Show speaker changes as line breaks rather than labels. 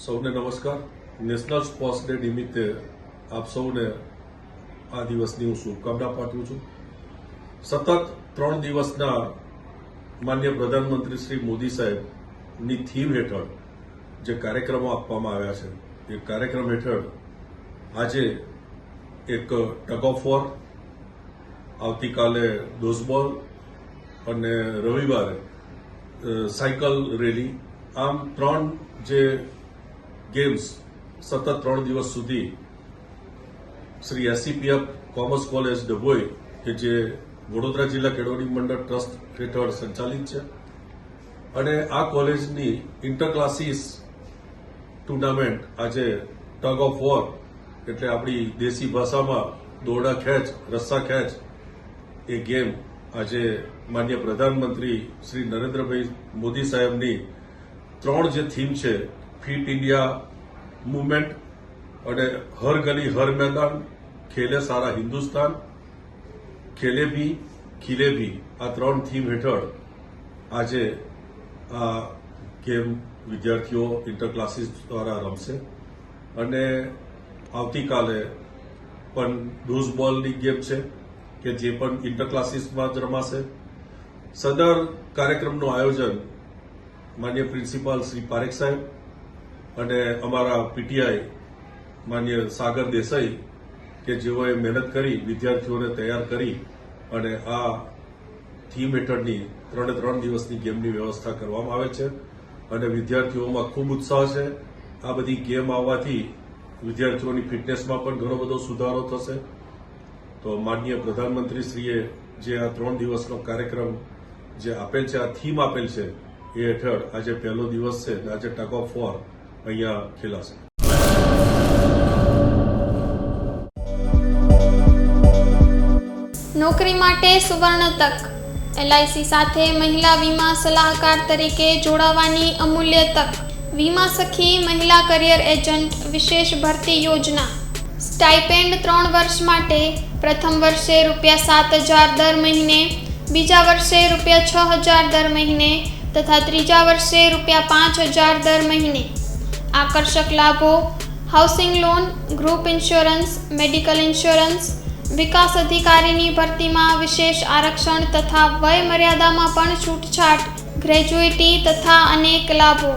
સૌને નમસ્કાર. National sports day નિમિત્તે આપ સૌને આ દિવસની હું શુભકામના પાઠવું છું. સતત ત્રણ દિવસના માન્ય પ્રધાનમંત્રી શ્રી મોદી સાહેબની થીમ હેઠળ જે કાર્યક્રમો આપવામાં આવ્યા છે, એ કાર્યક્રમ હેઠળ આજે એક ટગ ઓફ વોર આવતીકાલે ડોઝબોલ અને રવિવારે સાયકલ રેલી, આમ ત્રણ જે ગેમ્સ સતત ત્રણ દિવસ સુધી Shri SCPF commerce college Dabhoi કે જે વડોદરા જિલ્લા કેળવણી મંડળ ટ્રસ્ટ હેઠળ સંચાલિત છે. અને આ કોલેજની ઇન્ટરક્લાસીસ ટુર્નામેન્ટ આજે ટગ ઓફ વોર એટલે આપણી દેશી ભાષામાં દોરડા ખેંચ, રસ્સા ખેંચ, એ ગેમ આજે માન્ય પ્રધાનમંત્રી શ્રી નરેન્દ્રભાઈ મોદી સાહેબની ત્રણ જે થીમ છે ફિટ ઇન્ડિયા મુવમેન્ટ અને હર ગલી, હર મેદાન ખેલે સારા હિન્દુસ્તાન, ખેલે ભી, ખીલે ભી. આ ત્રણ થીમ હેઠળ આજે આ ગેમ વિદ્યાર્થીઓ ઇન્ટર ક્લાસીસ દ્વારા રમશે. અને આવતીકાલે પણ ડોઝ બોલની ગેમ છે કે જે પણ ઇન્ટર ક્લાસીસમાં જ રમાશે. સદર કાર્યક્રમનું આયોજન માન્ય પ્રિન્સિપાલ શ્રી પારેખ સાહેબ અને અમારા પીટીઆઈ માન્ય સાગર દેસાઈ કે જેઓએ મહેનત કરી, વિદ્યાર્થીઓને તૈયાર કરી અને આ થીમ હેઠળની ત્રણે ત્રણ દિવસની ગેમની વ્યવસ્થા કરવામાં આવે છે અને વિદ્યાર્થીઓમાં ખૂબ ઉત્સાહ છે. આ બધી ગેમ આવવાથી વિદ્યાર્થીઓની ફિટનેસમાં પણ ઘણો બધો સુધારો થશે. તો માનનીય પ્રધાનમંત્રીશ્રીએ જે આ ત્રણ દિવસનો કાર્યક્રમ જે આપેલ છે, આ થીમ આપેલ છે, એ હેઠળ આજે પહેલો દિવસ છે આજે ટગ ઓફ વોર અહીંયા ખેલાશે.
નોકરી માટે સુવર્ણ તક. એલઆઈસી સાથે મહિલા વીમા સલાહકાર તરીકે જોડાવાની અમૂલ્ય તક. વીમા સખી મહિલા કરિયર એજન્ટ વિશેષ ભરતી યોજના. સ્ટાઇપેન્ડ ત્રણ વર્ષ માટે પ્રથમ વર્ષે રૂપિયા સાત હજાર દર મહિને, બીજા વર્ષે રૂપિયા છ હજાર દર મહિને તથા ત્રીજા વર્ષે રૂપિયા પાંચ હજાર દર મહિને. આકર્ષક લાભો housing loan group insurance medical insurance વિકાસ અધિકારીની ભરતીમાં વિશેષ આરક્ષણ તથા વય મર્યાદામાં પણ છૂટછાટ ગ્રેજ્યુએટી તથા અનેક લાભો